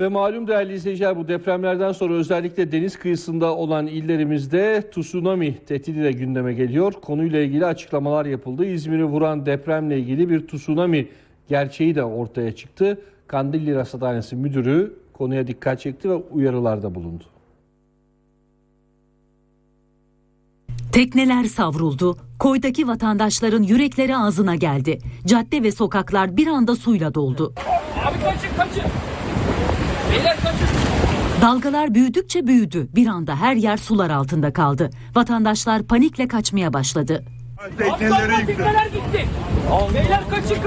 Ve malum değerli izleyiciler bu depremlerden sonra özellikle deniz kıyısında olan illerimizde tsunami tehdidi de gündeme geliyor. Konuyla ilgili açıklamalar yapıldı. İzmir'i vuran depremle ilgili bir tsunami gerçeği de ortaya çıktı. Kandilli Rasathanesi Müdürü konuya dikkat çekti ve uyarılarda bulundu. Tekneler savruldu. Koydaki vatandaşların yürekleri ağzına geldi. Cadde ve sokaklar bir anda suyla doldu. Abi kaçın kaçın. Dalgalar büyüdükçe büyüdü. Bir anda her yer sular altında kaldı. Vatandaşlar panikle kaçmaya başladı.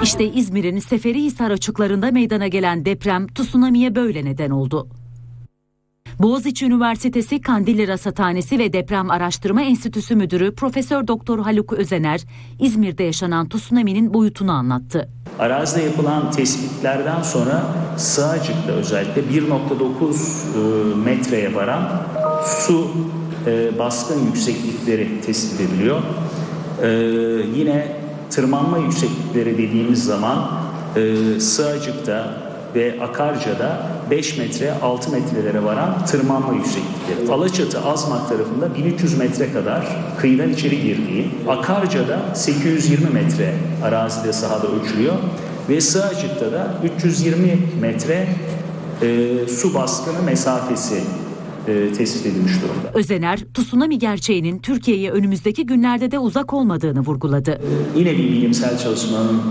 İşte İzmir'in Seferihisar açıklarında meydana gelen deprem tsunami'ye böyle neden oldu. Boğaziçi Üniversitesi Kandilli Rasathanesi ve Deprem Araştırma Enstitüsü Müdürü Profesör Doktor Haluk Özener, İzmir'de yaşanan tsunami'nin boyutunu anlattı. Arazide yapılan tespitlerden sonra Sığacık'ta özellikle 1.9 e, metreye varan su e, baskın yükseklikleri tespit ediliyor. E, Yine tırmanma yükseklikleri dediğimiz zaman Sığacık'ta ve Akarca'da 5 metre 6 metrelere varan tırmanma yükseklikleri. Alaçatı Azmak tarafında 1300 metre kadar kıyıdan içeri girdiği, Akarca'da 820 metre arazide sahada ölçülüyor ve Sığacık'ta da 320 metre e, su baskını mesafesi e, tespit edilmiş durumda. Özener, tsunami gerçeğinin Türkiye'ye önümüzdeki günlerde de uzak olmadığını vurguladı. Yine bir bilimsel çalışmanın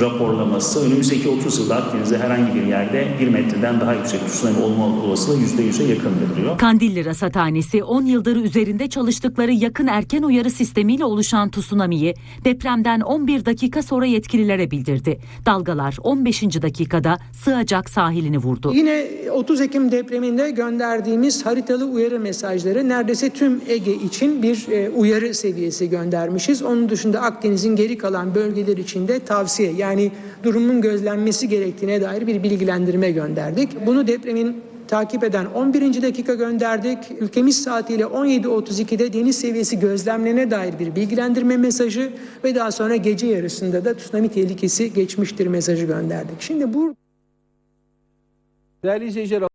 raporlaması önümüzdeki 30 yılda Akdeniz'de herhangi bir yerde 1 metreden daha yüksek tsunami olma olasılığı %100'e yakındır diyor. Kandilli Rasathanesi 10 yıldır üzerinde çalıştıkları yakın erken uyarı sistemiyle oluşan tsunami'yi depremden 11 dakika sonra yetkililere bildirdi. Dalgalar 15. dakikada sığacak sahilini vurdu. Yine 30 Ekim depreminde gönderdiğimiz haritalı uyarı mesajları neredeyse tüm Ege için bir e, uyarı seviyesi göndermişiz. Onun dışında Akdeniz'in geri kalan bölgeler için de tavsiye yani durumun gözlenmesi gerektiğine dair bir bilgilendirme gönderdik. Bunu depremin takip eden 11. dakika gönderdik. Ülkemiz saatiyle 17.32'de deniz seviyesi gözlemlerine dair bir bilgilendirme mesajı ve daha sonra gece yarısında da tsunami tehlikesi geçmiştir mesajı gönderdik. Şimdi bu Değerli izleyiciler